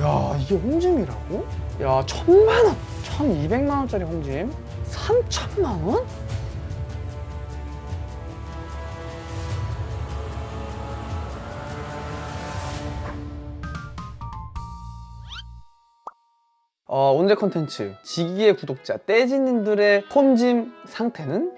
야 이게 홈짐이라고? 야 천만 원, 천이백만 원짜리 홈짐, 삼천만 원? 어, 오늘의 컨텐츠 지기의 구독자 떼지님들의 홈짐 상태는?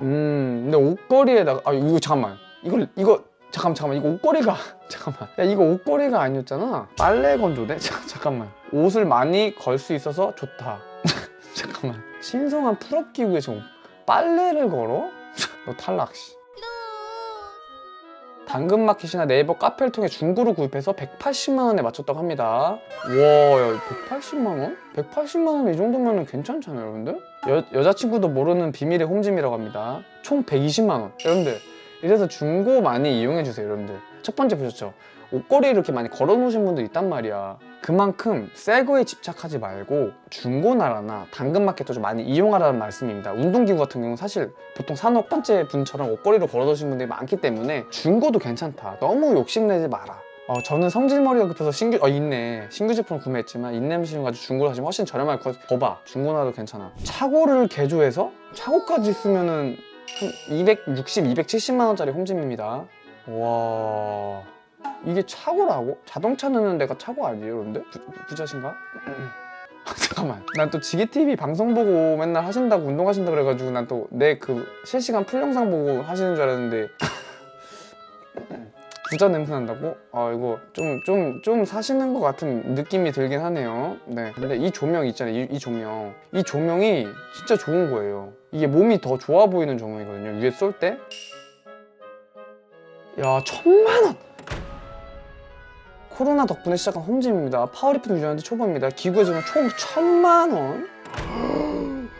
음 근데 옷걸이에다가 아 이거 잠깐만 이걸 이거 잠깐만 잠깐만 이거 옷걸이가 잠깐만 야 이거 옷걸이가 아니었잖아 빨래 건조대 자, 잠깐만 옷을 많이 걸 수 있어서 좋다 잠깐만 신성한 풀업 기구에 지금 빨래를 걸어? 너 탈락 씨 당근마켓이나 네이버 카페를 통해 중고로 구입해서 180만 원에 맞췄다고 합니다. 와, 야, 180만 원? 180만 원 이 정도면 괜찮잖아요, 여러분들? 여, 여자친구도 모르는 비밀의 홈짐이라고 합니다. 총 120만 원. 여러분들, 이래서 중고 많이 이용해 주세요, 여러분들. 첫 번째 보셨죠? 옷걸이 이렇게 많이 걸어 놓으신 분들 있단 말이야. 그만큼 새 거에 집착하지 말고 중고나라나 당근마켓도 좀 많이 이용하라는 말씀입니다. 운동기구 같은 경우는 사실 보통 산업 첫 번째 분처럼 옷걸이로 걸어 놓으신 분들이 많기 때문에 중고도 괜찮다. 너무 욕심내지 마라. 어, 저는 성질머리가 급해서 신규, 어, 있네. 신규 제품을 구매했지만 인냄시움 가지고 중고로 사시면 훨씬 저렴할 거, 거봐. 중고나도 괜찮아. 차고를 개조해서 차고까지 쓰면은 한 260, 270만 원짜리 홈짐입니다. 와. 이게 차고라고? 자동차 넣는 데가 차고 아니에요, 여러분들? 부, 부자신가? 아, 잠깐만. 난 또 지게TV 방송 보고 맨날 하신다고 운동하신다 그래가지고 난 또 내 그 실시간 풀 영상 보고 하시는 줄 알았는데 부자 냄새 난다고? 아 이거 좀좀 좀 사시는 것 같은 느낌이 들긴 하네요. 네. 근데 이 조명 있잖아요. 이, 이 조명. 이 조명이 진짜 좋은 거예요. 이게 몸이 더 좋아 보이는 조명이거든요. 위에 쏠 때. 야 천만 원. 코로나 덕분에 시작한 홈짐입니다. 파워리프트 유저한테 초보입니다. 기구의 조명 총 천만 원.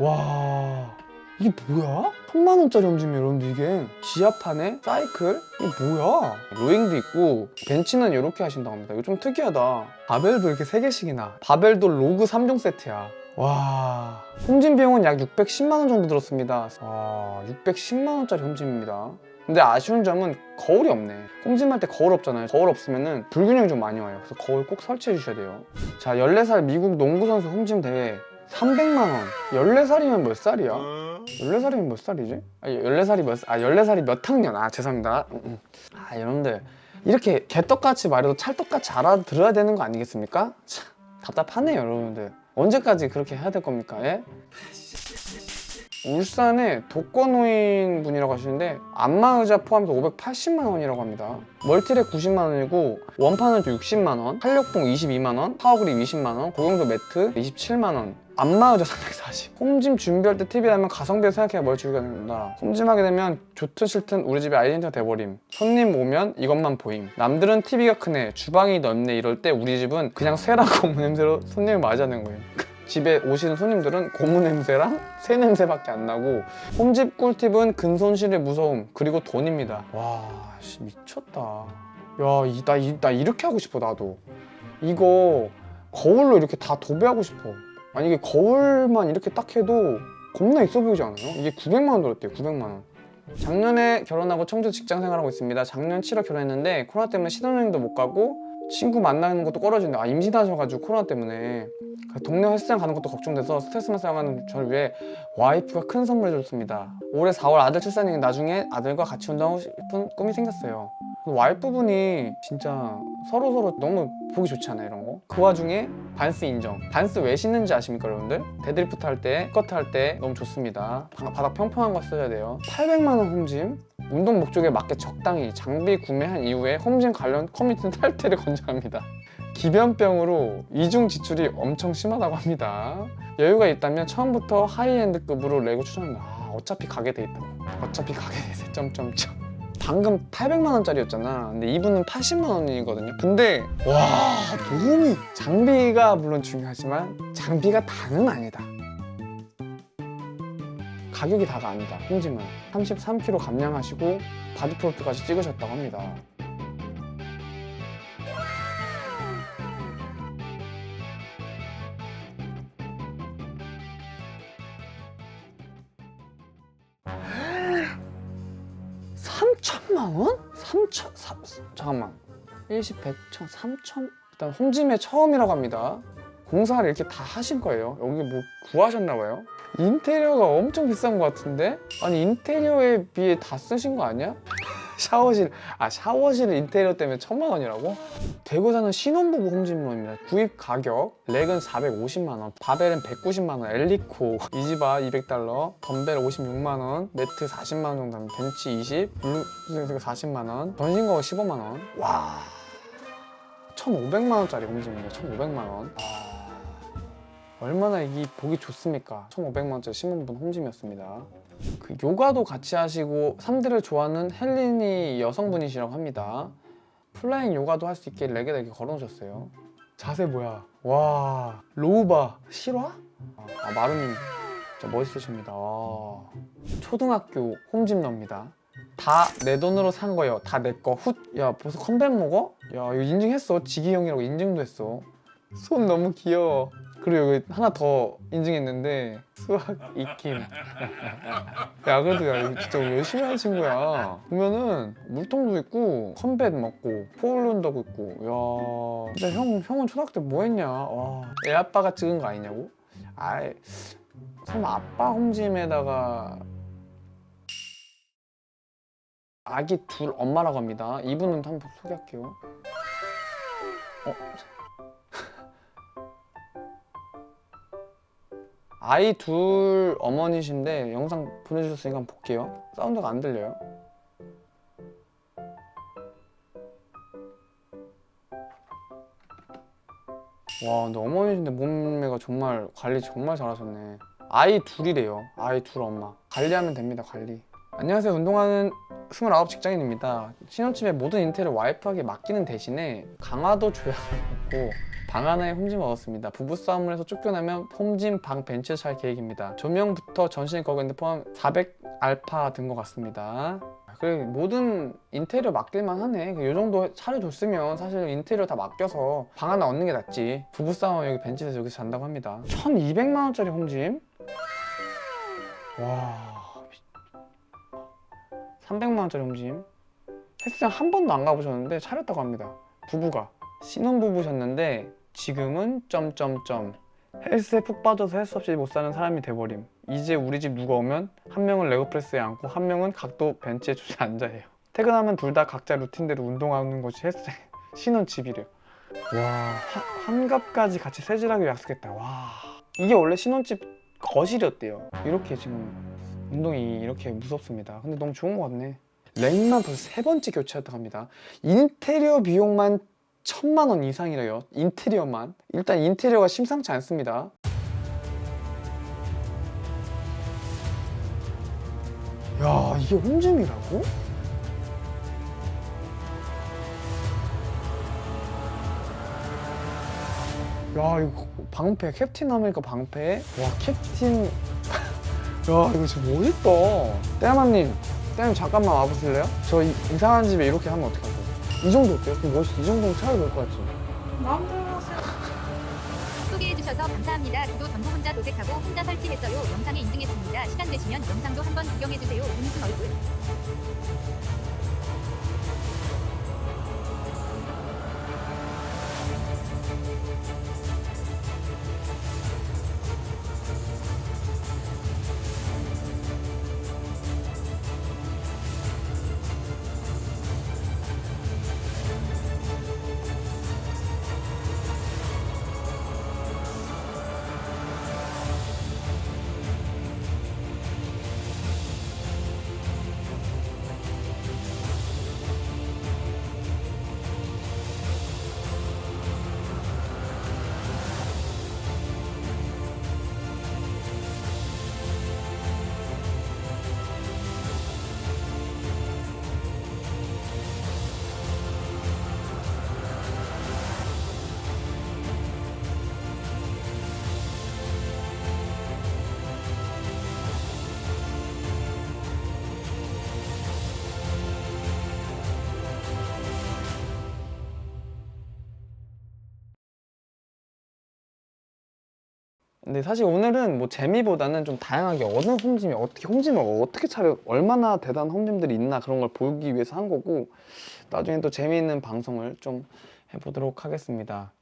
와 이게 뭐야? 천만 원짜리 홈짐이에요 여러분들 이게. 지하판에 사이클? 이게 뭐야? 로잉도 있고 벤치는 이렇게 하신다고 합니다. 이거 좀 특이하다. 바벨도 이렇게 3개씩이나. 바벨도 로그 3종 세트야. 와. 홈짐 비용은 약 610만 원 정도 들었습니다. 와 610만 원짜리 홈짐입니다. 근데 아쉬운 점은 거울이 없네. 홈짐할 때 거울 없잖아요. 거울 없으면 불균형이 좀 많이 와요. 그래서 거울 꼭 설치해 주셔야 돼요. 자 14살 미국 농구선수 홈짐 대회 300만 원 14살이면 몇 살이야? 14살이면 몇 살이지? 아, 14살이 몇, 살- 아, 14살이 몇 학년? 아, 죄송합니다. 음, 음. 아, 여러분들. 이렇게 개떡같이 말해도 찰떡같이 알아들어야 되는 거 아니겠습니까? 참, 답답하네요, 여러분들. 언제까지 그렇게 해야 될 겁니까? 예? 울산에 독거노인 분이라고 하시는데 안마의자 포함해서 580만 원이라고 합니다. 멀티랙 90만 원이고 원판은 60만 원, 활력봉 22만 원, 파워그립 20만 원, 고용도 매트 27만 원. 안마의자 340. 홈짐 준비할 때 팁이 라면 가성비를 생각해야 뭘 줄이게 된다. 홈짐하게 되면 좋든 싫든 우리 집의 아이덴티티가 돼버림. 손님 오면 이것만 보임. 남들은 TV가 크네, 주방이 넓네 이럴 때 우리 집은 그냥 쇠랑 고무 냄새로 손님을 맞이하는 거예요. 집에 오시는 손님들은 고무 냄새랑 새 냄새밖에 안 나고 홈집 꿀팁은 근손실의 무서움 그리고 돈입니다. 와, 씨 미쳤다. 야, 이, 나, 이, 나 이렇게 하고 싶어 나도. 이거 거울로 이렇게 다 도배하고 싶어. 아니 이게 거울만 이렇게 딱 해도 겁나 있어 보이지 않아요? 이게 900만 원 들었대요. 900만 원. 작년에 결혼하고 청주 직장 생활하고 있습니다. 작년 7월 결혼했는데 코로나 때문에 신혼여행도 못 가고 친구 만나는 것도 꺼려진다. 아 임신하셔가지고 코로나 때문에 그 동네 헬스장 가는 것도 걱정돼서 스트레스만 쌓여가는 저를 위해 와이프가 큰 선물을 줬습니다. 올해 4월 아들 출산이 나중에 아들과 같이 운동하고 싶은 꿈이 생겼어요. 그 와이프분이 진짜 서로 서로 너무 보기 좋지 않아요 이런 거? 그 와중에 반스 인정. 반스 왜 신는지 아십니까 여러분들? 데드리프트 할 때, 스쿼트 할 때 너무 좋습니다. 바- 바닥 평평한 거 써야 돼요. 800만 원 홈짐. 운동 목적에 맞게 적당히 장비 구매한 이후에 홈짐 관련 커뮤니티 탈퇴를 권장합니다. 기변병으로 이중 지출이 엄청 심하다고 합니다. 여유가 있다면 처음부터 하이엔드급으로 레고 추천합니다. 아, 어차피 가게 돼 있다고. 어차피 가게 돼 있어. 점점점. 방금 800만 원짜리였잖아. 근데 이분은 80만 원이거든요. 근데 와 도움이 장비가 물론 중요하지만 장비가 다는 아니다. 가격이 다가 아니다. 홈짐은 33kg 감량하시고 바디 프로필까지 찍으셨다고 합니다. 삼천만 원? 삼천 삼 잠깐만 일십, 백천, 삼천 일단 홈짐에 처음이라고 합니다 공사를 이렇게 다 하신 거예요 여기 뭐 구하셨나 봐요 인테리어가 엄청 비싼 것 같은데? 아니 인테리어에 비해 다 쓰신 거 아니야? 샤워실. 아 샤워실 인테리어 때문에 천만 원이라고? 대구 사는 신혼부부 홈짐러입니다. 구입 가격 렉은 450만 원 바벨은 190만 원 엘리코 이지바 200달러 덤벨 56만 원 매트 40만 원 정도 합니다 벤치 20 블루스가 40만 원 전신거가 15만 원와 1,500만 원짜리 홈짐입니다. 1,500만 원. 아, 얼마나 이 보기 좋습니까 1,500만 원짜리 신혼부부 홈짐이었습니다 그 요가도 같이 하시고 3대를 좋아하는 헬린이 여성분이시라고 합니다. 플라잉 요가도 할 수 있게 렉에다 이렇게 걸어놓으셨어요. 자세 뭐야? 와 로우바 실화? 아 마루님 진짜 멋있으십니다. 와. 초등학교 홈짐러입니다. 다 내 돈으로 산 거예요. 다 내 거. 훗. 야 벌써 컴백 먹어? 야 이거 인증했어. 지기 형이라고 인증도 했어. 손 너무 귀여워. 그리고 여기 하나 더 인증했는데 수학 익힘. 야 그래도 야 이거 진짜 열심히 하는 친구야 보면은 물통도 있고 컴뱃 먹고 포울런더고 있고 야 진짜 형, 형은 초등학교 때 뭐 했냐 와 애 아빠가 찍은 거 아니냐고? 아이 설마 아빠 홈짐에다가 아기 둘 엄마라고 합니다 이분은 한번 소개할게요 어? 아이 둘 어머니신데 영상 보내주셨으니까 한번 볼게요. 사운드가 안 들려요. 와, 근데 어머니신데 몸매가 정말 관리 정말 잘하셨네. 아이 둘이래요. 아이 둘 엄마. 관리하면 됩니다, 관리. 안녕하세요. 운동하는 29 직장인입니다. 신혼집에 모든 인테리어 와이프에게 맡기는 대신에 강화도 조약을 받고 방 하나에 홈짐 얻었습니다. 부부싸움을 해서 쫓겨나면 홈짐 방 벤치를 살 계획입니다. 조명부터 전신 거근데 포함 400 알파 든 것 같습니다. 그래 모든 인테리어 맡길만 하네. 이 정도 차려줬으면 사실 인테리어 다 맡겨서 방 하나 얻는 게 낫지. 부부싸움 여기 벤치에서 여기서 잔다고 합니다. 1,200만 원짜리 홈짐? 와. 300만 원짜리 홈짐? 헬스장 한 번도 안 가보셨는데 차렸다고 합니다. 부부가 신혼부부셨는데 지금은 점점점 헬스에 푹 빠져서 헬스 없이 못 사는 사람이 돼버림. 이제 우리 집 누가 오면 한 명은 레그프레스에 앉고 한 명은 각도 벤치에 주저 앉아 해요. 퇴근하면 둘 다 각자 루틴대로 운동하는 것이 헬스장 신혼 집이래요. 와 한- 환갑까지 같이 세질하기로 약속했다. 와 이게 원래 신혼집 거실이었대요. 이렇게 지금 운동이 이렇게 무섭습니다. 근데 너무 좋은 것 같네. 렉만 벌써 세 번째 교체했다고 합니다. 인테리어 비용만 천만 원 이상이래요. 인테리어만. 일단 인테리어가 심상치 않습니다. 야, 이게 홈짐이라고? 야, 이거 방패, 캡틴 아메리카 방패? 와, 캡틴. 야, 이거 진짜 멋있다. 떼마님, 떼마님 잠깐만 와보실래요? 저 이- 이상한 집에 이렇게 하면 어떡하죠? 이 정도 어때요? 좀 멋있, 이 정도면 차라리 될것 같지? 마음대로. 소개해주셔서 감사합니다. 저도 전부 혼자 도색하고 혼자 설치했어요. 영상에 인증했습니다. 시간 되시면 영상도 한번 구경해주세요. 웃는 얼굴. 근데 사실 오늘은 뭐 재미보다는 좀 다양하게 어느 홈짐이 어떻게 홈짐을 어떻게 차려 얼마나 대단한 홈짐들이 있나 그런 걸 보기 위해서 한 거고 나중에 또 재미있는 방송을 좀 해보도록 하겠습니다.